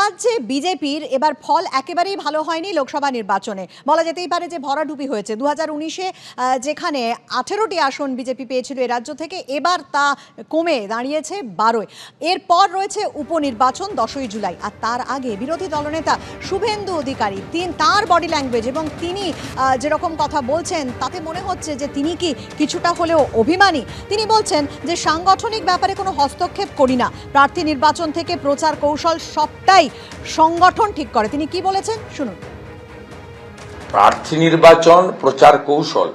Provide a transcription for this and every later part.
রাজ্যে বিজেপির এবার ফল একেবারেই ভালো হয়নি লোকসভা নির্বাচনে। বলা যেতেই পারে যে ভরাডুবি হয়েছে। দু হাজার উনিশে যেখানে আঠেরোটি আসন বিজেপি পেয়েছিল এ রাজ্য থেকে, এবার তা কমে দাঁড়িয়েছে বারোয়। এরপর রয়েছে উপনির্বাচন দশই জুলাই, আর তার আগে বিরোধী দলনেতা শুভেন্দু অধিকারী, তিন তার বডি ল্যাঙ্গুয়েজ এবং তিনি যেরকম কথা বলছেন, তাতে মনে হচ্ছে যে তিনি কি কিছুটা হলেও অভিমানী। তিনি বলছেন যে সাংগঠনিক ব্যাপারে কোনো হস্তক্ষেপ করি না। প্রার্থী নির্বাচন থেকে প্রচার কৌশল সবটাই সংগঠন ঠিক করে। তিনি কি বলেছেন? শুনুন। প্রার্থী নির্বাচন, প্রচার কৌশল,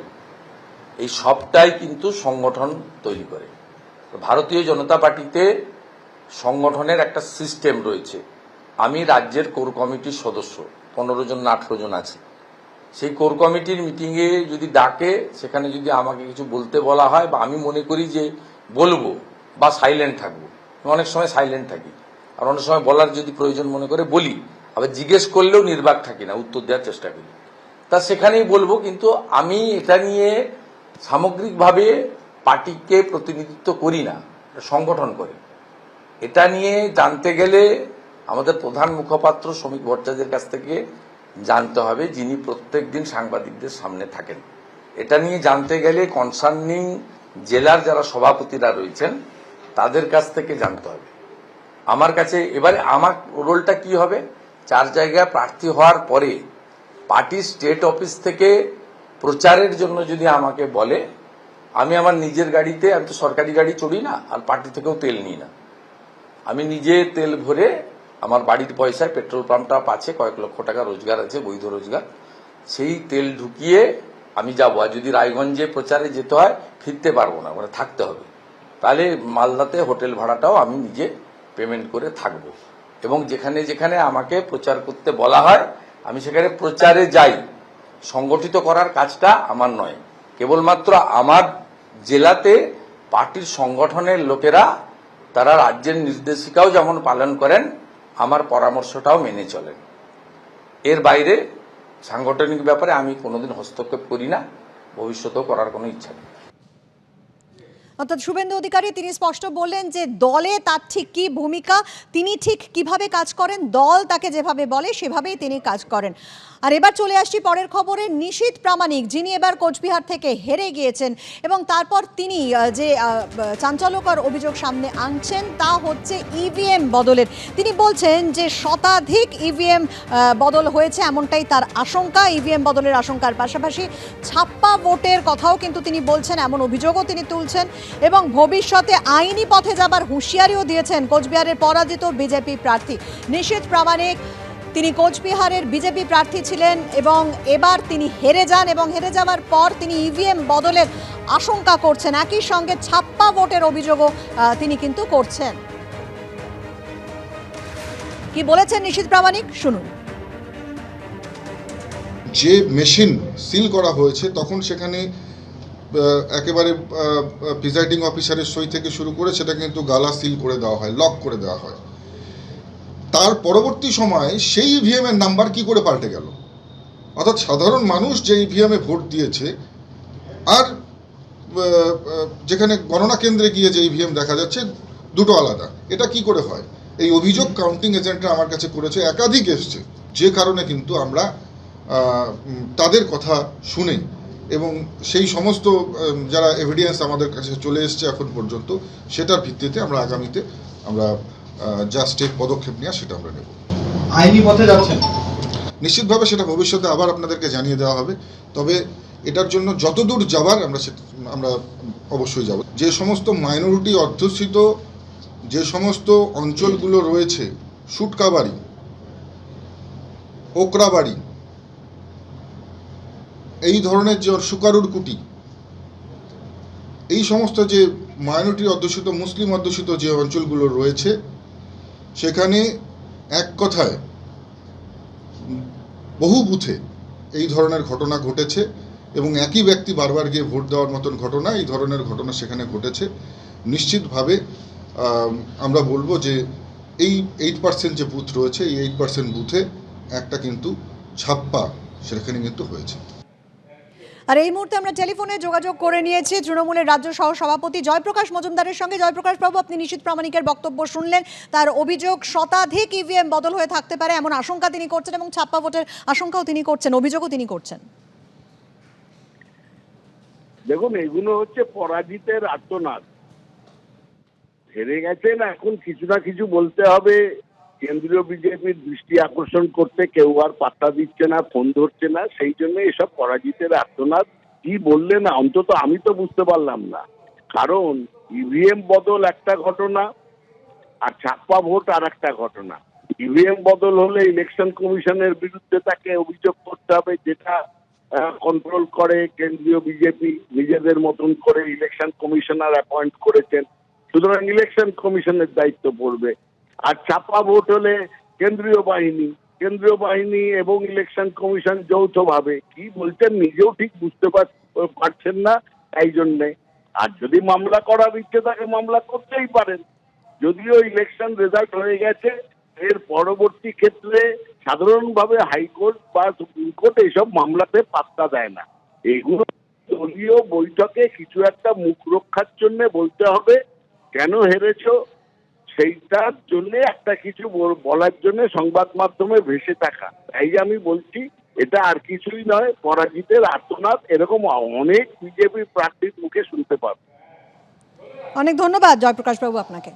এই সবটাই কিন্তু সংগঠন তৈরি করে। ভারতীয় জনতা পার্টিতে সংগঠনের একটা সিস্টেম রয়েছে। আমি রাজ্যের কোর কমিটির সদস্য, পনেরো জন না আঠেরো জন আছে। সেই কোর কমিটির মিটিংয়ে যদি ডাকে, সেখানে যদি আমাকে কিছু বলতে বলা হয় বা আমি মনে করি যে বলব বা সাইলেন্ট থাকব অনেক সময় সাইলেন্ট থাকি। আর অনেক সময় বলার যদি প্রয়োজন মনে করে বলি, আবার জিজ্ঞেস করলেও নির্বাক থাকি না, উত্তর দেওয়ার চেষ্টা করি। তা সেখানেই বলব, কিন্তু আমি এটা নিয়ে সামগ্রিকভাবে পার্টিকে প্রতিনিধিত্ব করি না সংগঠন করে। এটা নিয়ে জানতে গেলে আমাদের প্রধান মুখপাত্র শ্রমিক ভট্টাচার্যের কাছ থেকে জানতে হবে, যিনি প্রত্যেক দিন সাংবাদিকদের সামনে থাকেন। এটা নিয়ে জানতে গেলে কনসার্নিং জেলার যারা সভাপতিরা রয়েছেন, তাদের কাছ থেকে জানতে হবে। আমার কাছে এবারে আমার রোলটা কি হবে? চার জায়গায় প্রার্থী হওয়ার পরে পার্টি স্টেট অফিস থেকে প্রচারের জন্য যদি আমাকে বলে, আমি আমার নিজের গাড়িতে, আমি তো সরকারি গাড়ি চড়ি না, আর পার্টি থেকেও তেল নিই না। আমি নিজে তেল ভরে আমার বাড়ির পয়সায় পেট্রোল পাম্পটা পাচ্ছে কয়েক লক্ষ টাকা রোজগার আছে, বৈধ রোজগার। সেই তেল ঢুকিয়ে আমি যাব। আর যদি রায়গঞ্জে প্রচারে যেতে হয়, ফিরতে পারব না মানে থাকতে হবে। তাহলে মালদাতে হোটেল ভাড়াটাও আমি নিজে পেমেন্ট করে থাকব। এবং যেখানে যেখানে আমাকে প্রচার করতে বলা হয়, আমি সেখানে প্রচারে যাই। সংগঠিত করার কাজটা আমার নয়। কেবলমাত্র আমার জেলাতে পার্টির সংগঠনের লোকেরা, তারা রাজ্যের নির্দেশিকাও যেমন পালন করেন, আমার পরামর্শটাও মেনে চলেন। এর বাইরে সাংগঠনিক ব্যাপারে আমি কোনোদিন হস্তক্ষেপ করি না। ভবিষ্যতেও করার কোনো ইচ্ছা নেই। অর্থাৎ শুভেন্দু অধিকারী, তিনি স্পষ্ট বললেন যে দলে তার ঠিক কি ভূমিকা, তিনি ঠিক কীভাবে কাজ করেন, দল তাকে যেভাবে বলে সেভাবেই তিনি কাজ করেন। আর এবার চলে আসছি পরের খবরে, নিশীত প্রামাণিক, যিনি এবার কোচবিহার থেকে হেরে গিয়েছেন এবং তারপর তিনি যে চাঞ্চল্যকর অভিযোগ সামনে আনছেন তা হচ্ছে ইভিএম বদলের। তিনি বলছেন যে শতাধিক ইভিএম বদল হয়েছে এমনটাই তার আশঙ্কা ইভিএম বদলের আশঙ্কার পাশাপাশি ছাপ্পা ভোটের কথাও কিন্তু তিনি বলছেন, এমন অভিযোগও তিনি তুলছেন। এবং ভবিষ্যতে আইনি পথে যাবার হুঁশিয়ারিও দিয়েছেন কোচবিহারের পরাজিত বিজেপি প্রার্থী। নিশীত প্রামাণিক, তিনি কোচবিহারের বিজেপি প্রার্থী ছিলেন এবং এবার তিনি হেরে যান এবং হেরে যাওয়ার পর তিনি ইভিএম বদলের আশঙ্কা করছেন। একই সঙ্গে ছাপ্পা ভোটের অভিযোগও তিনি কিন্তু করছেন। কি বলেছেন নিশীত প্রামাণিক? শুনুন। যে মেশিন সিল করা হয়েছে, তখন সেখানে একেবারে প্রিজাইডিং অফিসারের সই থেকে শুরু করে সেটা কিন্তু গালা সিল করে দেওয়া হয় লক করে দেওয়া হয়। তার পরবর্তী সময়ে সেই ইভিএম এর নাম্বার কি করে পাল্টে গেল? অর্থাৎ সাধারণ মানুষ যে ইভিএমে ভোট দিয়েছে, আর যেখানে গণনা কেন্দ্রে গিয়ে যে ইভিএম দেখা যাচ্ছে, দুটো আলাদা। এটা কি করে হয়? এই অভিযোগ কাউন্টিং এজেন্টরা আমার কাছে করেছে, একাধিক এসছে। যে কারণে কিন্তু আমরা তাদের কথা শুনে এবং সেই সমস্ত যারা এভিডেন্স আমাদের কাছে চলে এসছে এখন পর্যন্ত সেটার ভিত্তিতে আমরা আগামীতে আমরা যা স্টেপ পদক্ষেপ নেওয়া সেটা আমরা নেব। আইনি পথে যাচ্ছেন? নিশ্চিতভাবে সেটা ভবিষ্যতে আবার আপনাদেরকে জানিয়ে দেওয়া হবে তবে এটার জন্য যতদূর যাবার আমরা সেটা আমরা অবশ্যই যাব। যে সমস্ত মাইনরিটি অধ্যুষিত যে সমস্ত অঞ্চলগুলো রয়েছে সুটকাবাড়ি ওকরাবাড়ি এই ধরনের যে সুকারুর কুটি, এই সমস্ত যে মাইনরিটি অধ্যুষিত, মুসলিম অধ্যুষিত যে অঞ্চলগুলো রয়েছে, সেখানে এক কথায় বহু বুথে এই ধরনের ঘটনা ঘটেছে এবং একই ব্যক্তি বারবার গিয়ে ভোট দেওয়ার মতন ঘটনা, এই ধরনের ঘটনা সেখানে ঘটেছে। নিশ্চিতভাবে আমরা বলব যে এই এইট পার্সেন্ট যে বুথ রয়েছে, এই এইট পার্সেন্ট বুথে একটা কিন্তু ছাপ্পা সেখানে কিন্তু হয়েছে। আর এই মুহূর্তে আমরা টেলিফোনে যোগাযোগ করে নিয়েছি তৃণমূলের রাজ্য সহ সভাপতি জয়প্রকাশ মজুমদারের সঙ্গে। জয়প্রকাশ বাবু, আপনি নিশীত প্রামাণিকের বক্তব্য শুনলেন। তার অভিযোগ শতাধিক ইভিএম বদল হয়ে থাকতে পারে এমন আশঙ্কা তিনি করছেন এবং ছাপ্পা ভোটের আশঙ্কাও তিনি করছেন, অভিযোগও তিনি করছেন। দেখুন, এগুলো হচ্ছে পরাজিতের আত্মনাদ হেরে গেছেন, এখন কিছু না কিছু বলতে হবে। কেন্দ্রীয় বিজেপির দৃষ্টি আকর্ষণ করতে কেউ আর পাত্তা দিচ্ছে না, ফোন ধরছে না, সেই জন্য এসব পরাজিতের আত্মনাদ কি বললেন অন্তত আমি তো বুঝতে পারলাম না। কারণ ইভিএম বদল একটা ঘটনা আর ছাপ্পা ভোট আর একটা ঘটনা। ইভিএম বদল হলে ইলেকশন কমিশনের বিরুদ্ধে তাকে অভিযোগ করতে হবে, যেটা কন্ট্রোল করে কেন্দ্রীয় বিজেপি, নিজেদের মতন করে ইলেকশন কমিশনার অ্যাপয়েন্ট করেছেন। সুতরাং ইলেকশন কমিশনের দায়িত্ব পড়বে। আর ছাপ্পা ভোট হলে কেন্দ্রীয় বাহিনী কেন্দ্রীয় বাহিনী এবং ইলেকশন কমিশন যৌথভাবে, কি বলছেন নিজেও ঠিক বুঝতে পার- পারছেন না, তাই জন্যে। আর যদি মামলা করার ইচ্ছে থাকে, মামলা করতেই পারেন। যদিও ইলেকশন রেজাল্ট হয়ে গেছে, এর পরবর্তী ক্ষেত্রে সাধারণভাবে হাইকোর্ট বা সুপ্রিম কোর্ট এইসব মামলাতে পাত্তা দেয় না। এগুলো দলীয় বৈঠকে কিছু একটা মুখ রক্ষার জন্য বলতে হবে, কেন হেরেছো সেইটার জন্য একটা কিছু বলার জন্য সংবাদ মাধ্যমে ভেসে থাকা। তাই আমি বলছি, এটা আর কিছুই নয়, পরাজিতের আর্তনাদ এরকম অনেক বিজেপি প্রার্থীর মুখে শুনতে পাবে। অনেক ধন্যবাদ জয়প্রকাশ বাবু আপনাকে।